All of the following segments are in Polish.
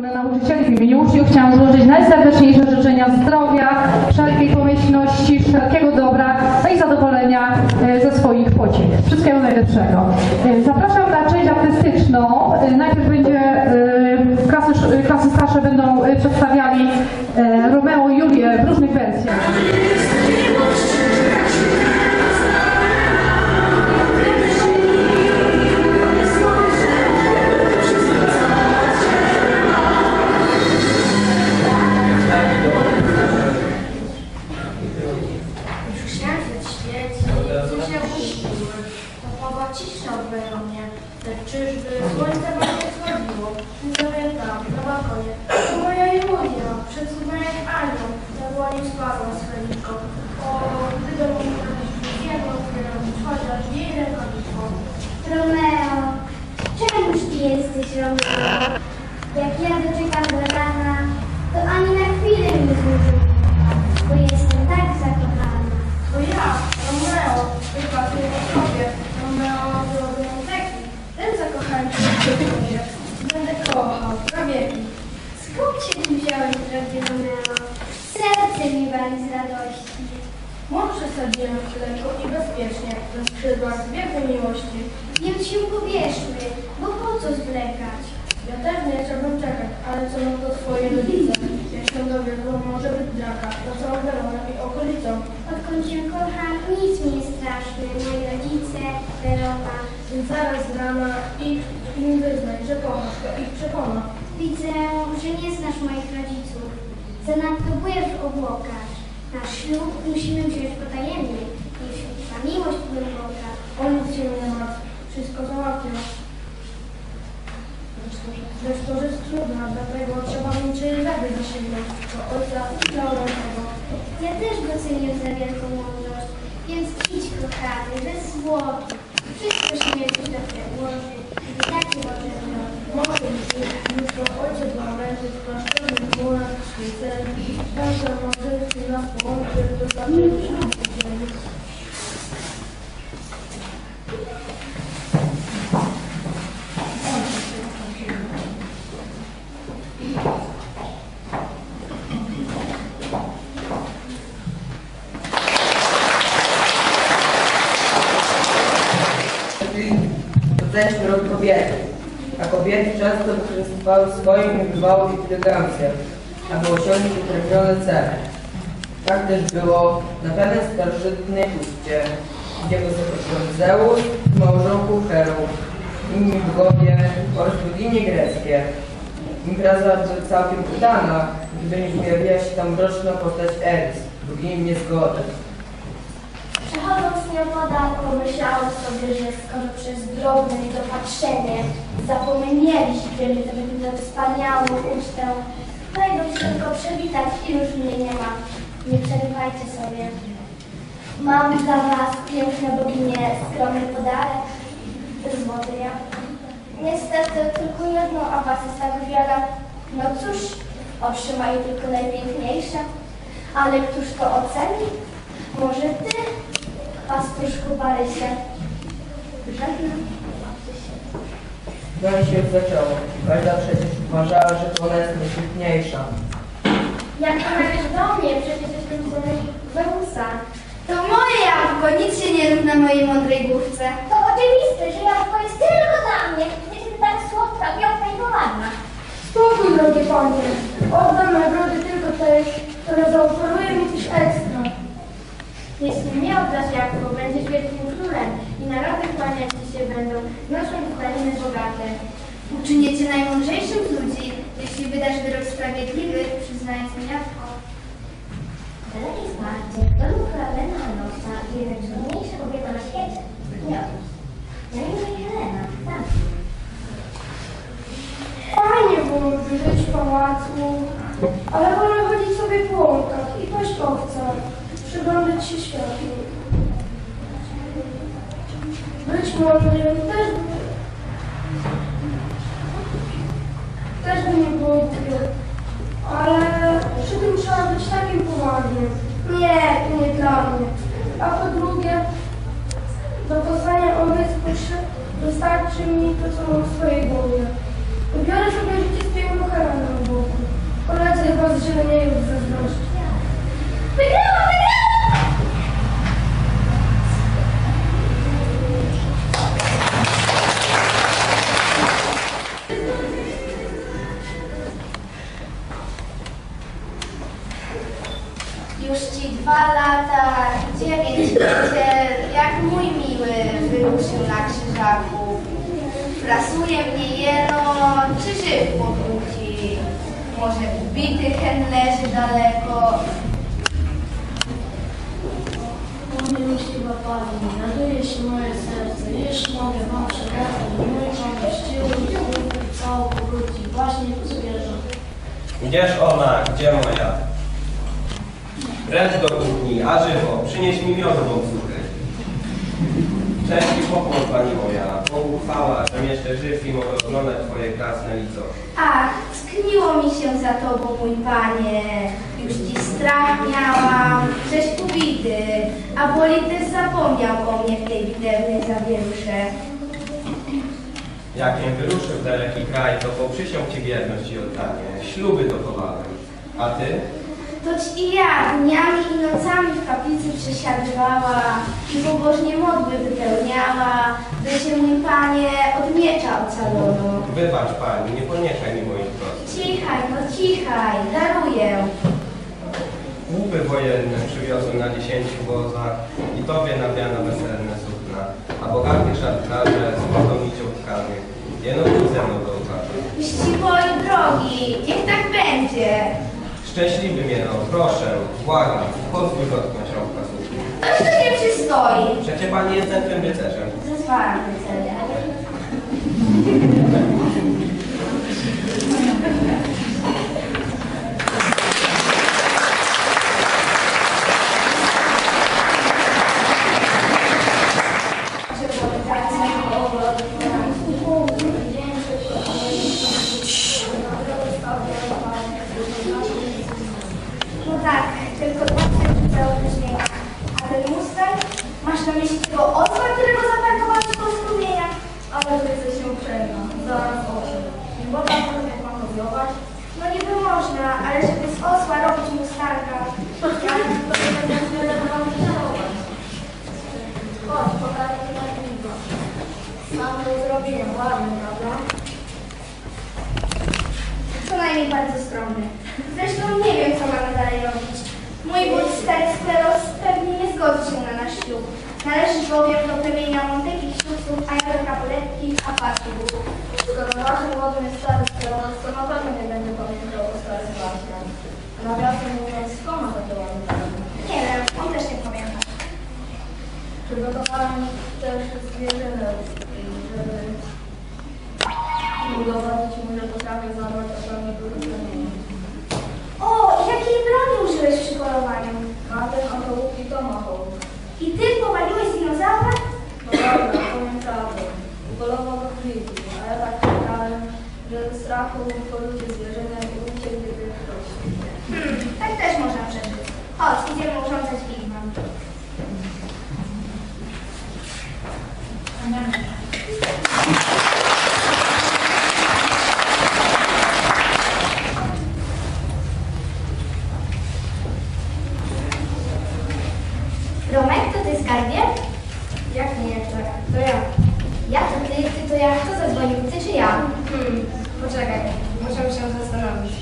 strony nauczycieli, w imieniu uczniów chciałam złożyć najserdeczniejsze życzenia zdrowia, wszelkiej pomyślności, wszelkiego dobra no i zadowolenia e, ze swoich pociech. Wszystkiego najlepszego. E, Zapraszam na część artystyczną. E, Najpierw będzie klasy, klasy starsze będą przedstawiali Romeo i Julię w różnych wersjach. Przesadziłem lekko i bezpiecznie, ze skrzydła wielkiej miłości. Więc się pobierzmy, bo po co zwlekać? Ja też nie chciałbym czekać, ale co na to twoje rodzice? Jak się dowiedzą, może być draka, to całą Weronę i okolicą. Odkąd cię kocham, nic mi nie straszne. Moi rodzice, Verona. Więc zaraz z rana ich im wyznaj, że kochasz, to ich przekona. Widzę, że nie znasz moich rodziców. Zanadto byłem w obłokach. Nasz ślub musimy wziąć potajemnie, jeśli ta miłość głęboka. O nic się nie martw, wszystko załatwię. Lecz to rzecz trudna, dlatego trzeba mieć żady za siebie, do ojca i Laurentego. Ja też go cenię za wielką mądrość, więc idź kochany, bez zwłoki. Wszystko śmierci do przedłoży Też rok kobiety, a kobiety często wykorzystywały swoją niebywałą inteligencję, aby osiągnąć uprawione cele. Tak też było na pewnej starożytnej puście, gdzie go zaproszono Zeus z małżonką Herą, inni bogowie oraz bogini greckie. Impreza była całkiem udana, gdyby nie pojawiła się tam mroczna postać Eris, bogini niezgody. Nieopodal, pomyślałam sobie, że skoro przez drobne niedopatrzenie zapomnieliśmy tę wspaniałą ucztę, dajmy się tylko przywitać i już mnie nie ma. Nie przerywajcie sobie. Mam dla Was, piękne boginie, skromny podarek, złoty jabłko. Niestety tylko jedno, a Was jest tak wiele. No cóż, otrzymają tylko najpiękniejsze. Ale któż to oceni? Może Ty, pastuszku Parysie? Żegnam. No i się już zaczęło. Każda przecież uważała, że to ona jest najpiękniejsza. Jak należy do mnie, przecież jestem synem Zeusa. To moje jabłko, nic się nie równa mojej mądrej główce. To oczywiste, że jabłko jest tylko dla mnie. Jestem tak słodka, piątka i poładna. Spokój, drogie panie. Oddam nagrody tylko tej, która zaoferuje mi coś ekstra. Mnie oddasz jabłko, będziesz wielkim królem i narody kłaniać ci się będą, znosząc krainy bogate. Uczynię cię najmądrzejszym z ludzi, jeśli wydasz wyrok sprawiedliwy, przyznając mi jabłko. Daleki zmarcie, to lukra Lena Nosa i najcudniejsza kobieta na świecie. Nie. Ja imię Helena, tak. Fajnie byłoby żyć w pałacu, ale wolę chodzić sobie po łąkach i paść owca, przyglądać się światu. Być mądrym też też by nie było głupio, ale przy tym trzeba być takim poważnym. Nie, to nie dla mnie. A po drugie, do poznania owiec potrze- wystarczy mi to, co mam w swojej głowie. Ubiorę sobie życie z piękną Heleną. to nie jest zazdrość. Wygrałam, wygrałam! Już ci dwa lata, dziewięć będzie, jak mój miły wyruszył na krzyżaku. Prasuje mnie jeno, czy żyw powróci? Może ubity hen leży daleko? Moje myśli łapami, raduje się moje serce, już mogę wam przekazać, mój mamy szczyły, cało powróci, właśnie pozbierzą. Gdzież ona, gdzie moja? Precz do kuchni, a żywo, przynieś mi miodową cukry. Cześć i pokłon, Pani moja, Bogu chwała, że jeszcze żyw i mogę oglądać Twoje krasne lico. Ach, skniło mi się za tobą, mój panie. Już ci strach miałam, żeś ubity, a boli też zapomniał o mnie w tej bitewnej zawierusze. Jakiem wyruszę w daleki kraj, to poprzysiąg Ci wierność i oddanie, śluby dochowałem. A Ty? Toć i ja dniami i nocami w kaplicy przesiadywała i pobożnie modły wypełniała, by się mój panie od miecza ocalono. Wybacz Pani, nie poniechaj mi moich prośb. Cichaj, no cichaj, daruję. Łupy wojenne przywiozłem na dziesięciu wozach i Tobie nawiano weselne sukna, a bogaty szatkarze z złotą nicią tkanych, jeno tu ze mną do. Ścipoj drogi, niech tak będzie. Szczęśliwy mnie no, proszę, błagam, pozwól dotknąć rąbka sukni. Toż to nie przystoi. Przecie Pani jest zętym rycerzem. Zezwalam wycenia. No tak, tylko dwa cały brzmienia. A ten Mustang? Masz na myśli tego osła, którego zaparkowałeś po strumieniach? Ale to jesteś się uprzejma, zaraz osiem. Nie można pan jak mam rozjować? No niby można, ale żeby z osła robić Mustanga. Ja to będę. Chodź, pokażę ci na. Sam to zrobiłem, ładnie, prawda? Co najmniej bardzo skromny. Zresztą nie wiem, co mamy dalej robić. Mój wódz stary pewnie nie zgodzi się na nasz ślub. Należy bowiem do plemienia Montekich ślubców, a ja do Capoletki, a Patryków. Skoro waszym młodym jest stary skleroz, to na pewno nie będzie pamiętał o stary Sebastian. Nawiasem mówiąc, skąd ma takie ładne plany? Nie wiem, on też nie pamięta. Przygotowałem też zwierzynę, żeby udowodnić mu, że potrafię zadbać o pełni plemienia. O, jakiej broni użyłeś przy polowaniu? Ma ten oto łuk i tomahawk. I ty powaliłeś dinozaura? No dobra, powiem prawdę. Polował do wilki, a ja tak czekałem, że ze strachu poludzie zwierzynę i uciekł, gdy ktoś. Hmm, tak też można przeżyć. Chodź, idziemy urządzać wigwam. Romek, to ty skarbie? Jak nie, tak? To. Ja to ja. Kto zadzwonił? Ty czy ja? Hmm, poczekaj, muszę się zastanowić.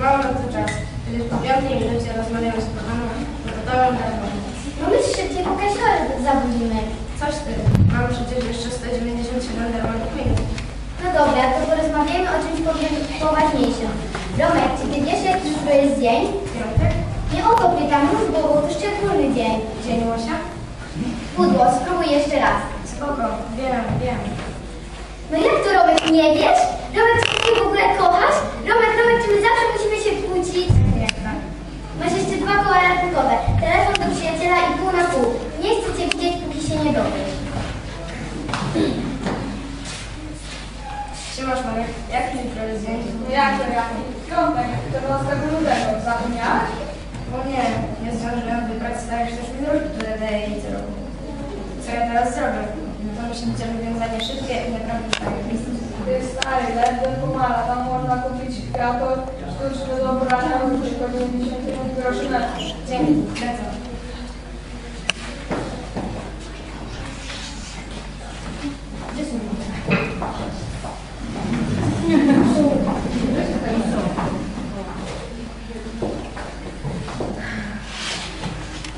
Mam na to czas. Gdyż po piątej minucie rozmawiamy z kochaną, no to dałem telefon. No my się szybciej po kasiorze zabudzimy. Coś ty, mam przecież jeszcze 197 darmowych minut. No dobra, to porozmawiajmy o czymś poważniejszym. Romek, czy ty wiesz, jaki jutro jest dzień? Piątek? Nie o to pytam, mów, bo to szczególny dzień. Dzień Łosia? Pudło, spróbuj jeszcze raz. Spoko, wiem, wiem. No jak to, Romek, nie wiesz? Romek, czy ty w ogóle kochasz? Romek, Romek, czy my zawsze musimy się kłócić? Jak tak? Masz jeszcze dwa koła ratunkowe. Telefon do przyjaciela i pół na pół. Nie chcę cię widzieć, póki się nie dowiesz. Trzymasz mnie? Jaki jutro jest dzień? Jak to jaki? Piątek, 14 lutego. Zapomniałeś? No nie, nie zdążyłem wybrać starych sztuczki dróżki, które daje jej co roku. Co ja teraz zrobię? No to być rozwiązanie szybkie i naprawdę fajne. Ty stary, ledwo pomala, tam można kupić kreator, sztuczny do brania, który powinien 10 groszy na Dzięki. Lecę.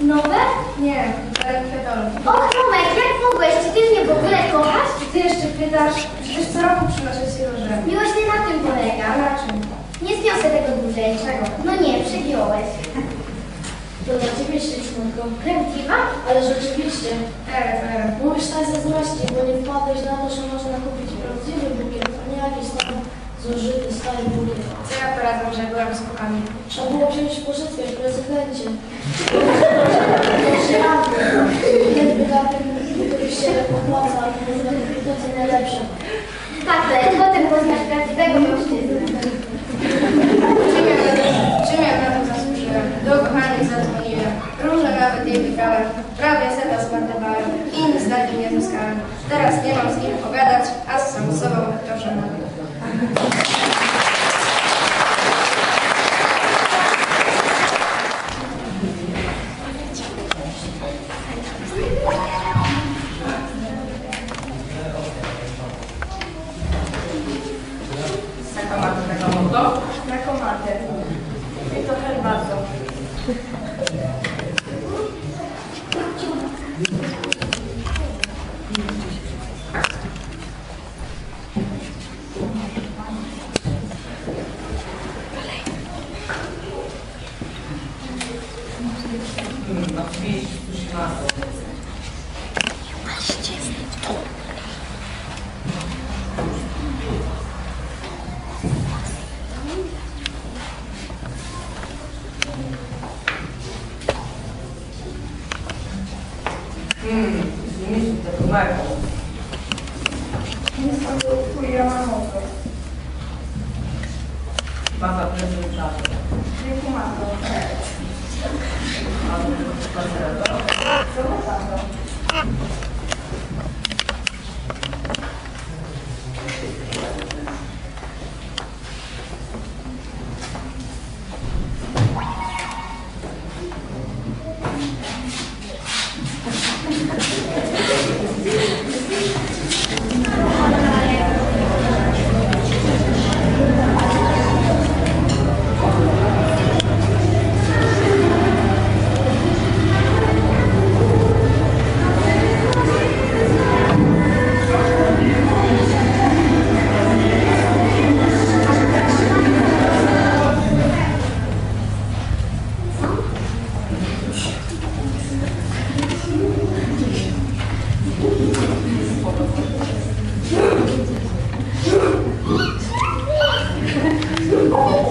Nowe? Nie, Darek Kwiatolog. O, Tomek, jak mogłeś? Czy ty mnie w ogóle kochasz? Ty jeszcze pytasz, przecież co roku przynoszę ci róże. Miłość nie na tym polega. A na czym? Nie zniosę tego dłużej. Czego? No nie, przegiąłeś. To dla ciebie ślicznotko. Prawdziwa? Ale rzeczywiście, Ere, ere. mówisz tak ze złości, bo nie wpadłeś na to, że można kupić prawdziwy bukiet, a nie jakiś tam zużyty, stary bukiet. Co ja poradzę, że byłem spokojny. Trzeba było wziąć pożytkę w prezydencie. Rady. Ten wydatek, który się opłaca, to co najlepsze. Tak, lecz potem poznasz prawdziwego mężczyznę. Czym ja, na- czym ja na to zasłużyłem? Do kochanych zadzwoniłem. Róże nawet jej wygrałem. Prawie seta zmarnowałem. I nic na nie zyskałem. Teraz nie mam z kim pogadać, a z sam sobą proszę nawet. Oh.